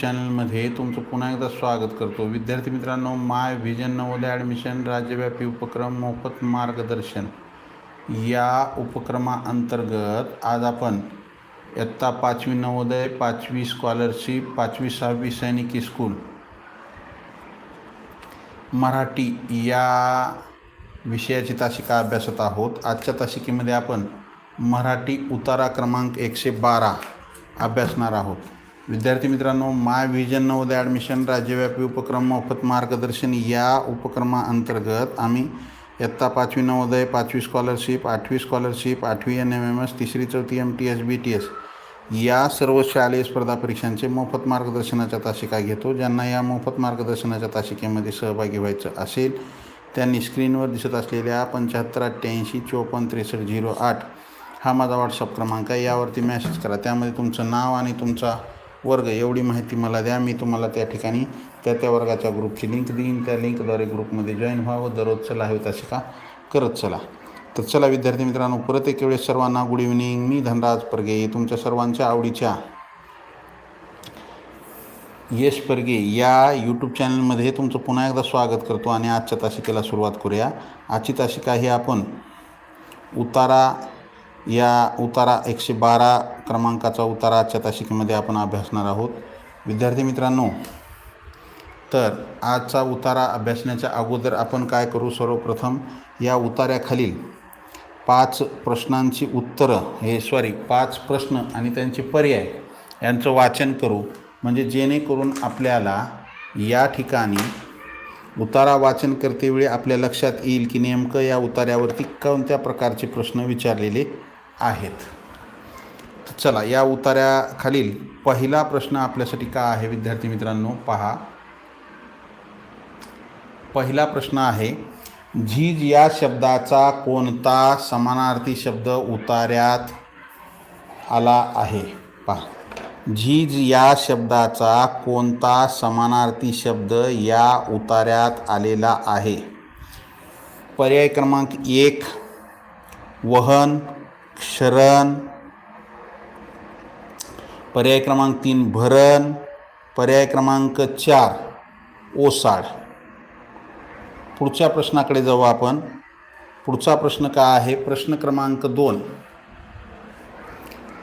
चॅनलमध्ये तुमचं पुन्हा एकदा स्वागत करतो. विद्यार्थी मित्रांनो माय व्हिजन नवोदय ॲडमिशन राज्यव्यापी उपक्रम मोफत मार्गदर्शन. या उपक्रमाअंतर्गत आज आपण इयत्ता पाचवी नवोदय पाचवी स्कॉलरशिप पाचवी सहावी सैनिकी स्कूल मराठी या विषयाची तासिका अभ्यासत आहोत. आजच्या तासिकेमध्ये आपण मराठी उतारा क्रमांक एकशे बारा अभ्यासणार आहोत. विद्यार्थी मित्रांनो माय व्हिजन नवोदय ॲडमिशन राज्यव्यापी उपक्रम मोफत मार्गदर्शन या उपक्रमाअंतर्गत आम्ही इयत्ता पाचवी नवोदय पाचवी स्कॉलरशिप आठवी स्कॉलरशिप आठवी एन एम एम एस तिसरी चौथी M T S B T S या सर्व शालेय स्पर्धा परीक्षांचे मोफत मार्गदर्शनाच्या तासिका घेतो. ज्यांना या मोफत मार्गदर्शनाच्या तासिकेमध्ये सहभागी व्हायचं असेल त्यांनी स्क्रीनवर दिसत असलेल्या पंच्याहत्तर अठ्ठ्याऐंशी चोपन्न त्रेसष्ट झिरो आठ हा माझा व्हॉट्सअप क्रमांक आहे. यावरती मॅसेज करा. त्यामध्ये तुमचं नाव आणि तुमचा वर्ग एवढी माहिती मला द्या. मी तुम्हाला त्या ठिकाणी त्या त्या वर्गाच्या ग्रुपची लिंक देईन. त्या लिंकद्वारे ग्रुपमध्ये जॉईन व्हावं. दररोजचं तसे का? करत चला. तर चला विद्यार्थी मित्रांनो परत एक वेळेस सर्वांना गुड इव्हनिंग मी धनराज परगे तुमच्या सर्वांच्या आवडीच्या यश परगे या यूट्यूब चॅनलमध्ये तुमचं पुन्हा एकदा स्वागत करतो आणि आजच्या तासिकेला सुरुवात करूया. आजची तासिका ही आपण उतारा या उतारा एकशे बारा क्रमांकाचा उतारा आजच्या तासिकेमध्ये आपण अभ्यासणार आहोत. विद्यार्थी मित्रांनो तर आजचा उतारा अभ्यासण्याच्या अगोदर आपण काय करू? सर्वप्रथम या उतार्याखालील पाच प्रश्नांची उत्तरं हे सॉरी पाच प्रश्न आणि त्यांचे पर्याय यांचं वाचन करू. म्हणजे जेणेकरून आपल्याला या ठिकाणी उतारा वाचन करतेवेळी आपल्या लक्षात येईल की नेमकं या उतार्यावरती कोणत्या प्रकारचे प्रश्न विचारलेले आहेत. चला या उतार्याखालील पहिला प्रश्न आपल्यासाठी का आहे विद्यार्थी मित्रांनो? पहा. पहिला प्रश्न आहे झीज या शब्दाचा कोणता समानार्थी शब्द उतार्यात आला आहे? पहा. झीज या शब्दाचा कोणता समानार्थी शब्द या उतार्यात आलेला आहे? पर्याय क्रमांक एक वहन. क्षरण पर्याय क्रमांक तीन भरण पर्याय क्रमांक चार ओसाड. पुढच्या प्रश्नाकडे जाऊ आपण. पुढचा प्रश्न का आहे? प्रश्न क्रमांक दोन.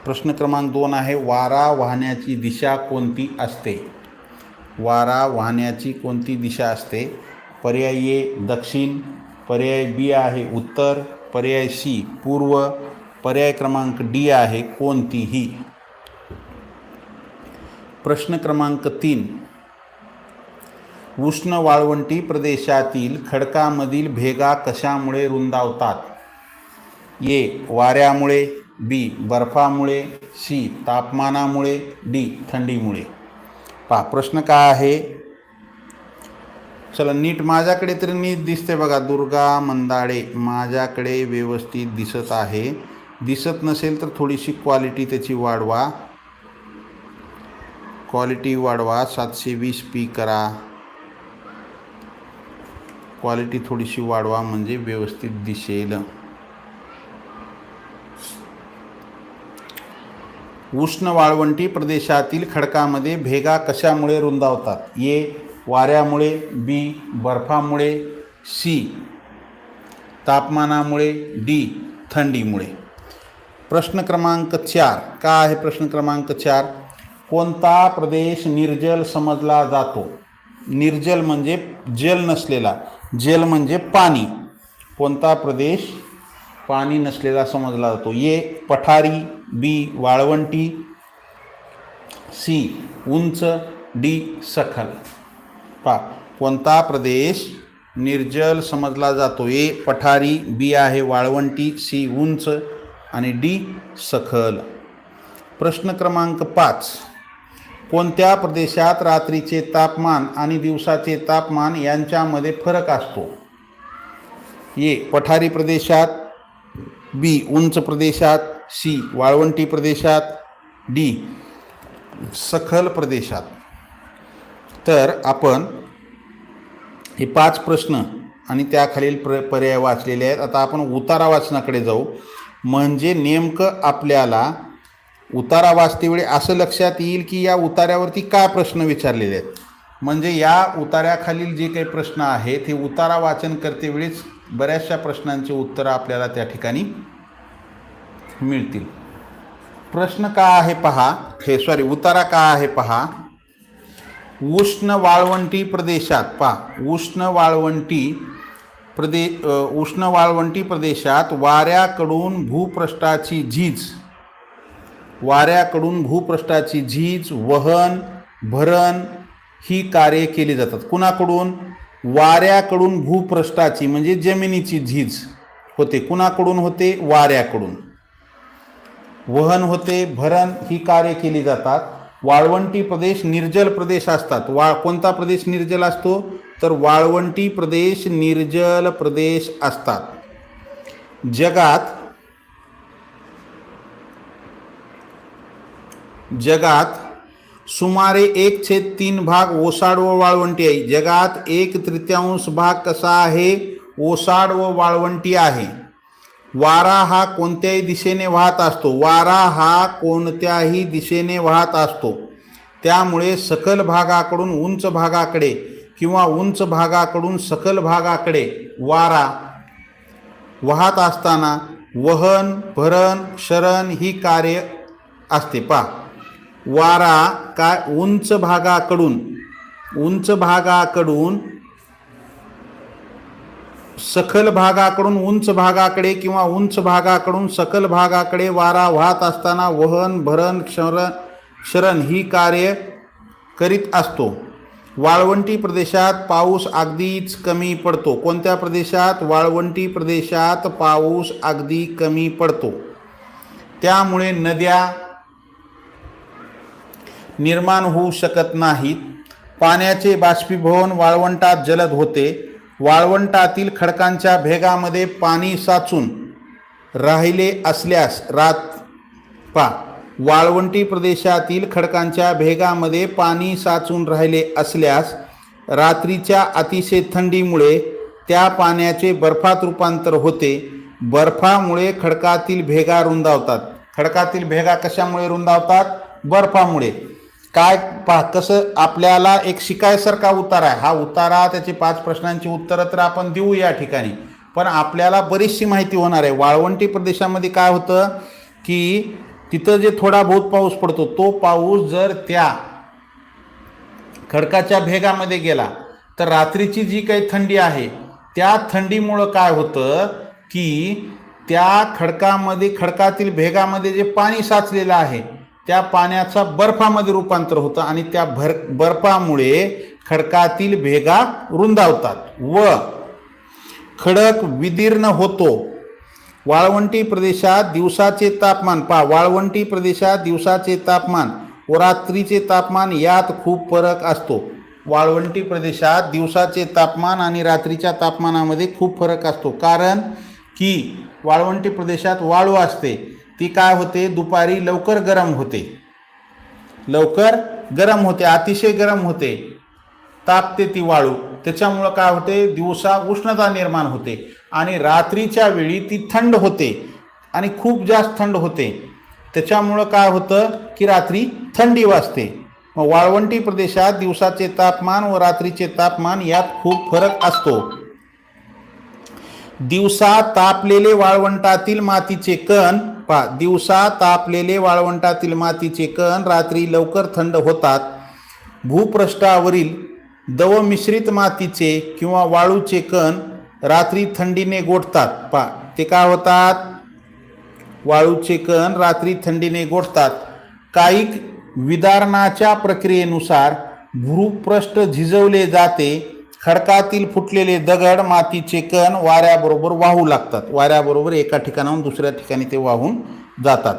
प्रश्न क्रमांक दोन आहे वारा वाहण्याची दिशा कोणती असते? वारा वाहण्याची कोणती दिशा असते? पर्याय ए दक्षिण. पर्याय बी आहे उत्तर. पर्याय सी पूर्व. पर्याय क्रमांक डी आहे कोणतीही. प्रश्न क्रमांक तीन. उष्ण वाळवंटी प्रदेशातील खडकामधील भेगा कशामुळे रुंदावतात? ए. वाऱ्यामुळे बी. बर्फामुळे सी. तापमानामुळे डी. थंडीमुळे. पहा प्रश्न काय आहे? चला नीट माझ्याकडे तरी नीट दिसते बघा दुर्गा मंदाडे माझ्याकडे व्यवस्थित दिसत आहे. दिसत नसेल तर थोडीशी क्वालिटी त्याची वाढवा. क्वालिटी वाढवा. सातशे वीस पी करा. क्वालिटी थोडीशी वाढवा म्हणजे व्यवस्थित दिसेल. उष्ण वाळवंटी प्रदेशातील खडकामध्ये भेगा कशामुळे रुंदावतात? ए वाऱ्यामुळे बी बर्फामुळे सी तापमानामुळे डी थंडीमुळे. प्रश्न क्रमांक चार. का आहे प्रश्न क्रमांक चार? कोणता प्रदेश निर्जल समजला जातो? निर्जल म्हणजे जल नसलेला. जल म्हणजे पाणी. कोणता प्रदेश पाणी नसलेला समजला जातो? ए पठारी बी वाळवंटी सी उंच डी सखल. पा कोणता प्रदेश निर्जल समजला जातो? ए पठारी बी आहे वाळवंटी सी उंच आणि डी सखल. प्रश्न क्रमांक पाच. कोणत्या प्रदेशात रात्रीचे तापमान आणि दिवसाचे तापमान यांच्यामध्ये फरक असतो? ए पठारी प्रदेशात बी उंच प्रदेशात सी वाळवंटी प्रदेशात डी सखल प्रदेशात. तर आपण हे पाच प्रश्न आणि त्याखालील प्र पर्याय वाचलेले आहेत. आता आपण उतारा वाचनाकडे जाऊ. म्हणजे नेमकं आपल्याला उतारा वाचतेवेळी असं लक्षात येईल की या उतार्यावरती काय प्रश्न विचारलेले आहेत? म्हणजे या उतार्याखालील जे काही प्रश्न आहेत हे उतारा वाचन करतेवेळीच बऱ्याचशा प्रश्नांची उत्तरं आपल्याला त्या ठिकाणी मिळतील. प्रश्न का आहे पहा. हे सॉरी उतारा का आहे पहा. उष्ण वाळवंटी प्रदेशात पहा. उष्ण वाळवंटी प्रदे उष्ण वाळवंटी प्रदेशात वाऱ्याकडून भूपृष्ठाची झीज. वाऱ्याकडून भूपृष्ठाची झीज वहन भरण ही कार्ये केली जातात. कुणाकडून? वाऱ्याकडून भूपृष्ठाची म्हणजे जमिनीची झीज होते. कुणाकडून होते? वाऱ्याकडून. वहन होते भरण ही कार्य केली जातात. वाळवंटी प्रदेश निर्जल प्रदेश असतात. वा कोणता प्रदेश निर्जल असतो? तर वाळवंटी प्रदेश निर्जल प्रदेश असतात. जगात जगात सुमारे एक छेद तीन भाग ओसाड व वाळवंटी आहे. जगात एक तृतीयांश भाग कसा आहे? ओसाड व वाळवंटी आहे. वारा हा कोणत्याही दिशेने वाहत असतो. वारा हा कोणत्याही दिशेने वाहत असतो. त्यामुळे सकल भागाकडून उंच भागाकडे किंवा उंच भागाकडून सकल भागाकडे वारा वाहत असताना वहन भरण शरण ही कार्य असते. पा वारा काय? उंच भागाकडून उंच भागाकडून सखल भागाकडून उंच भागाकडे किंवा उंच भागाकडून सकल भागाकडे वारा वाहत असताना वहन भरण शरण शरण ही कार्य करीत असतो. वाळवंटी प्रदेशात पाऊस अगदीच कमी पडतो. कोणत्या प्रदेशात? वाळवंटी प्रदेशात पाऊस अगदी कमी पडतो. त्यामुळे नद्या निर्माण होऊ शकत नाहीत. पाण्याचे बाष्पीभवन वाळवंटात जलद होते. वाळवंटातील खडकांच्या भेगामध्ये पाणी साचून राहिले असल्यास रात पा वाळवंटी प्रदेशातील खडकांच्या भेगामध्ये पाणी साचून राहिले असल्यास रात्रीच्या अतिशय थंडीमुळे त्या पाण्याचे बर्फात रूपांतर होते. बर्फामुळे खडकातील भेगा रुंदावतात. खडकातील भेगा कशामुळे रुंदावतात? बर्फामुळे. काय पा कसं आपल्याला एक शिकायसारखा उतारा आहे. हा उतारा त्याचे पाच प्रश्नांची उत्तरं तर आपण देऊ या ठिकाणी. पण आपल्याला बरीचशी माहिती होणार आहे. वाळवंटी प्रदेशामध्ये काय होतं की तिथं जे थोडा बहुत पाऊस पडतो तो पाऊस जर त्या खडकाच्या भेगामध्ये गेला तर रात्रीची जी काही थंडी आहे त्या थंडीमुळं काय होतं की त्या खडकामध्ये खडकातील भेगामध्ये जे पाणी साचलेलं आहे त्या पाण्याचा बर्फामध्ये रूपांतर होतं आणि त्या भर बर्फामुळे खडकातील भेगा रुंदावतात व खडक विदीर्ण होतो. वाळवंटी प्रदेशात दिवसाचे तापमान पा वाळवंटी प्रदेशात दिवसाचे तापमान व रात्रीचे तापमान यात खूप फरक असतो. वाळवंटी प्रदेशात दिवसाचे तापमान आणि रात्रीच्या तापमानामध्ये खूप फरक असतो. कारण की वाळवंटी प्रदेशात वाळू असते. ती काय होते? दुपारी लवकर गरम होते. लवकर गरम होते. अतिशय गरम होते. तापते ती वाळू. त्याच्यामुळं काय होते? दिवसा उष्णता निर्माण होते. आणि रात्रीच्या वेळी ती थंड होते आणि खूप जास्त थंड होते. त्याच्यामुळं काय होतं की रात्री थंडी वाजते. मग वाळवंटी प्रदेशात दिवसाचे तापमान व रात्रीचे तापमान यात खूप फरक असतो. दिवसा तापलेले वाळवंटातील मातीचे कण पा दिवसा तापलेले वाळवंटातील मातीचे कण रात्री लवकर थंड होतात. भूपृष्ठावरील दवमिश्रित मातीचे किंवा वाळूचे कण रात्री थंडीने गोठतात. पा ते काय होतात? वाळूचे कण रात्री थंडीने गोठतात. कायिक विदारणाच्या प्रक्रियेनुसार भूपृष्ठ झिजवले जाते. खडकातील फुटलेले दगड मातीचे कण वाऱ्याबरोबर वाहू लागतात. वाऱ्याबरोबर एका ठिकाणाहून दुसऱ्या ठिकाणी ते वाहून जातात.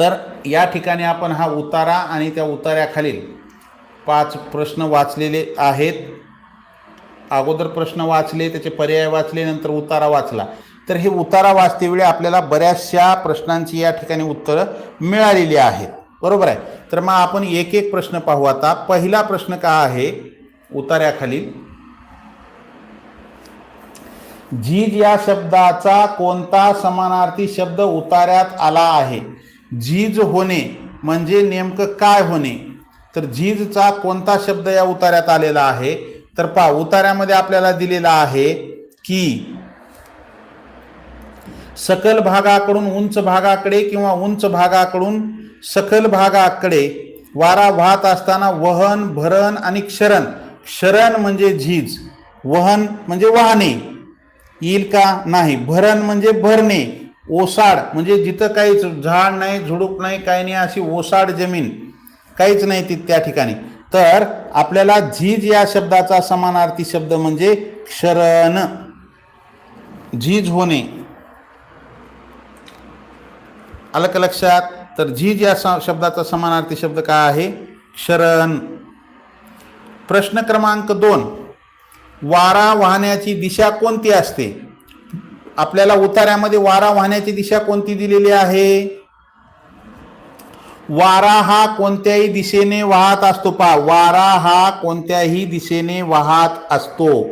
तर या ठिकाणी आपण हा उतारा आणि त्या उतार्याखालील पाच प्रश्न वाचलेले आहेत. अगोदर प्रश्न वाचले त्याचे पर्याय वाचले नंतर उतारा वाचला. तर हे उतारा वाचतेवेळी आपल्याला बऱ्याचशा प्रश्नांची या ठिकाणी उत्तरं मिळालेली आहेत. बरोबर आहे? तर मग आपण एक एक प्रश्न पाहू आता. पहिला प्रश्न का आहे? उतार्याखालील झीज या शब्दाचा कोणता समानार्थी शब्द उतार्यात आला आहे? झीज होणे म्हणजे नेमकं काय होणे? तर झीजचा कोणता शब्द या उतार्यात आलेला आहे? तर पहा उतार्यामध्ये आपल्याला दिलेला आहे की सकल भागाकडून उंच भागाकडे किंवा उंच भागाकडून सकल भागाकडे वारा वाहत असताना वहन भरण आणि क्षरण. क्षरण म्हणजे झीज वहन म्हणजे वाहने येईल का? नाही. भरण म्हणजे भरणे. ओसाड म्हणजे जिथं काहीच झाड नाही झुडूप नाही काही नाही अशी ओसाड जमीन. काहीच नाही ती त्या ठिकाणी. तर आपल्याला झीज या शब्दाचा समानार्थी शब्द म्हणजे क्षरण. झीज होणे. आलं का लक्षात तर झीज या स- शब्दाचा समानार्थी शब्द काय आहे? क्षरण. प्रश्न क्रमांक दोन. वारा वाहण्याची दिशा कोणती असते? आपल्याला उतार्यामध्ये वारा वाहण्याची दिशा कोणती दिलेली आहे? वारा हा कोणत्याही दिशेने वाहत असतो पा वारा हा कोणत्याही दिशेने वाहत असतो.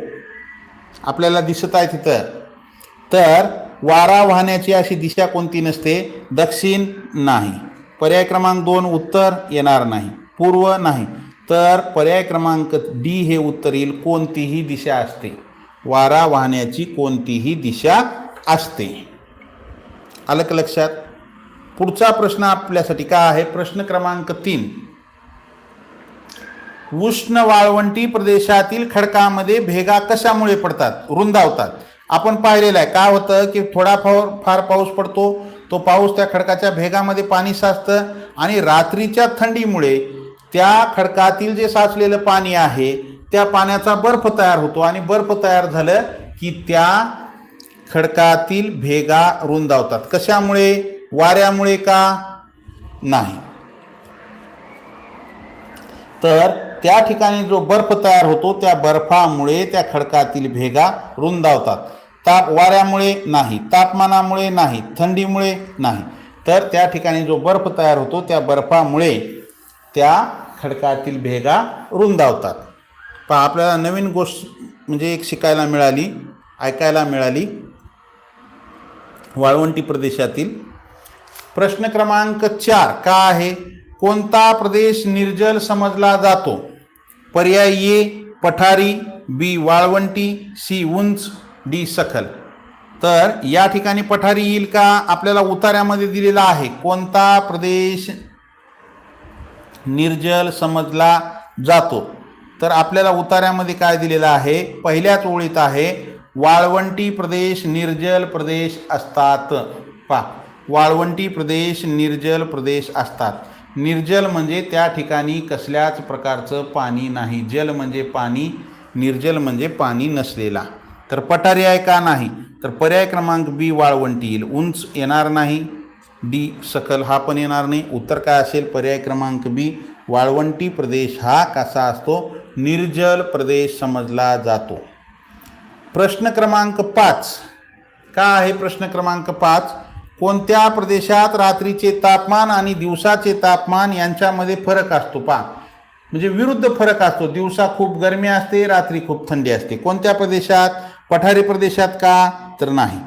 आपल्याला दिसत आहे तिथं. तर वारा वाहण्याची अशी दिशा कोणती नसते? दक्षिण नाही. पर्याय क्रमांक दोन उत्तर येणार नाही. पूर्व नाही. तर पर्याय क्रमांक डी हे उत्तर येईल. कोणतीही दिशा असते. वारा वाहण्याची कोणतीही दिशा असते. आलं का लक्षात? पुढचा प्रश्न आपल्यासाठी का आहे? प्रश्न क्रमांक तीन. उष्ण वाळवंटी प्रदेशातील खडकामध्ये भेगा कशामुळे पडतात? रुंदावतात. आपण पाहिलेलं आहे. काय होतं? की थोडा फार फार पाऊस पडतो. तो पाऊस त्या खडकाच्या भेगामध्ये पाणी साचतं आणि रात्रीच्या थंडीमुळे त्या खडकातील जे साचलेलं पाणी आहे त्या पाण्याचा बर्फ तयार होतो आणि बर्फ तयार झालं की त्या खडकातील भेगा रुंदावतात. कशामुळे? वाऱ्यामुळे का नाही? तर त्या ठिकाणी जो बर्फ तयार होतो त्या बर्फामुळे त्या खडकातील भेगा रुंदावतात. ताप वाऱ्यामुळे नाही तापमानामुळे नाही थंडीमुळे नाही. तर त्या ठिकाणी जो बर्फ तयार होतो त्या बर्फामुळे त्या खडकातील भेगा रुंदावतात. पहा आपल्याला नवीन गोष्ट म्हणजे एक शिकायला मिळाली ऐकायला मिळाली. वाळवंटी प्रदेशातील प्रश्न क्रमांक चार का आहे? कोणता प्रदेश निर्जल समजला जातो? पर्याय ए पठारी बी वाळवंटी सी उंच डी सखल. तर या ठिकाणी पठारी येईल का? आपल्याला उतार्यामध्ये दिलेला आहे. कोणता प्रदेश निर्जल समजला जातो? तर आपल्याला उतार्यामध्ये काय दिलेलं आहे? पहिल्याच ओळीत आहे वाळवंटी प्रदेश निर्जल प्रदेश असतात. पा वाळवंटी प्रदेश निर्जल प्रदेश असतात. निर्जल म्हणजे त्या ठिकाणी कसल्याच प्रकारचं पाणी नाही. जल म्हणजे पाणी निर्जल म्हणजे पाणी नसलेला. तर पठारी आहे का नाही? तर पर्याय क्रमांक बी वाळवंटी येईल उंच येणार नाही. डी सकल. हा पण येणार नाही. उत्तर काय असेल? पर्याय क्रमांक बी वाळवंटी प्रदेश हा कसा असतो? निर्जल प्रदेश समजला जातो. प्रश्न क्रमांक पाच. का आहे प्रश्न क्रमांक पाच? कोणत्या प्रदेशात रात्रीचे तापमान आणि दिवसाचे तापमान यांच्यामध्ये फरक असतो पा म्हणजे विरुद्ध फरक असतो. दिवसा खूप गरमी असते रात्री खूप थंडी असते. कोणत्या प्रदेशात? पठारी प्रदेशात का? तर नाही.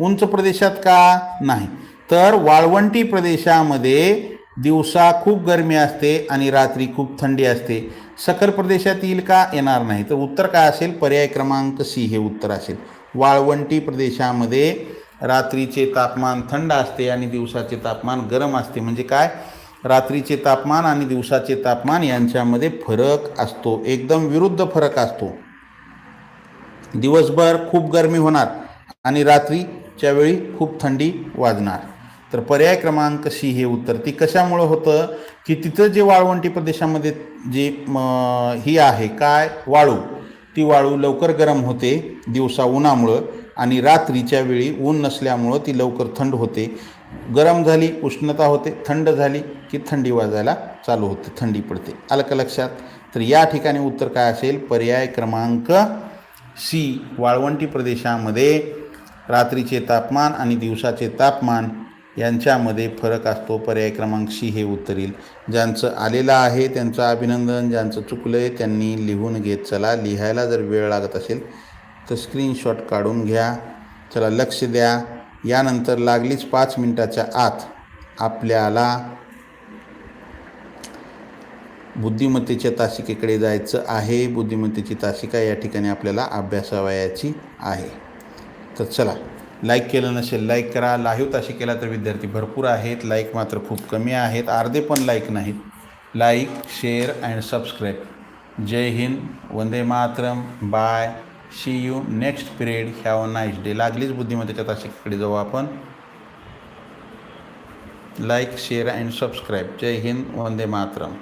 उंच प्रदेशात का? नाही. तर वाळवंटी प्रदेशामध्ये दिवसा खूप गरमी असते आणि रात्री खूप थंडी असते. सखल प्रदेशात येईल का? येणार नाही. तर उत्तर काय असेल? पर्याय क्रमांक सी हे उत्तर असेल. वाळवंटी प्रदेशामध्ये रात्रीचे तापमान थंड असते आणि दिवसाचे तापमान गरम असते. म्हणजे काय? रात्रीचे तापमान आणि दिवसाचे तापमान यांच्यामध्ये फरक असतो. एकदम विरुद्ध फरक असतो. दिवसभर खूप गरमी होणार आणि रात्रीच्या वेळी खूप थंडी वाजणार. तर पर्याय क्रमांक सी हे उत्तर. ती कशामुळं होतं की तिथं जे वाळवंटी प्रदेशामध्ये जे ही आहे काय? वाळू. ती वाळू लवकर गरम होते दिवसा उन्हामुळं. आणि रात्रीच्या वेळी ऊन नसल्यामुळं ती लवकर थंड होते. गरम झाली उष्णता होते थंड झाली की थंडी वाजायला चालू होते थंडी पडते. आलं का लक्षात. तर या ठिकाणी उत्तर काय असेल? पर्याय क्रमांक सी. वाळवंटी प्रदेशामध्ये रात्रीचे तापमान आणि दिवसाचे तापमान यांच्यामध्ये फरक असतो. पर्याय क्रमांक सी हे उत्तर येईल ज्यांचं आलेलं आहे त्यांचं अभिनंदन ज्यांचं चुकलं आहे त्यांनी लिहून घेत चला. लिहायला जर वेळ लागत असेल तर स्क्रीनशॉट काढून घ्या. चला लक्ष द्या. यानंतर लागलीच पाच मिनटाच्या आत आपल्याला बुद्धिमत्तेच्या तासिकेकडे जायचं आहे. बुद्धिमत्तेची तासिका या ठिकाणी आपल्याला अभ्यासावयाची आहे. तर चला लाईक केलं नसेल लाईक करा. लाईव्ह तासिकेला तर विद्यार्थी भरपूर आहेत. लाईक मात्र खूप कमी आहेत. अर्धे पण लाईक नाहीत. Like share and subscribe Jai Hind. Vande Mataram. Bye see you next period have nice day लागलीच बुद्धिमत्तेच्या तासिकेकडे जाऊ आपण. Like share and subscribe Jai Hind. Vande Mataram.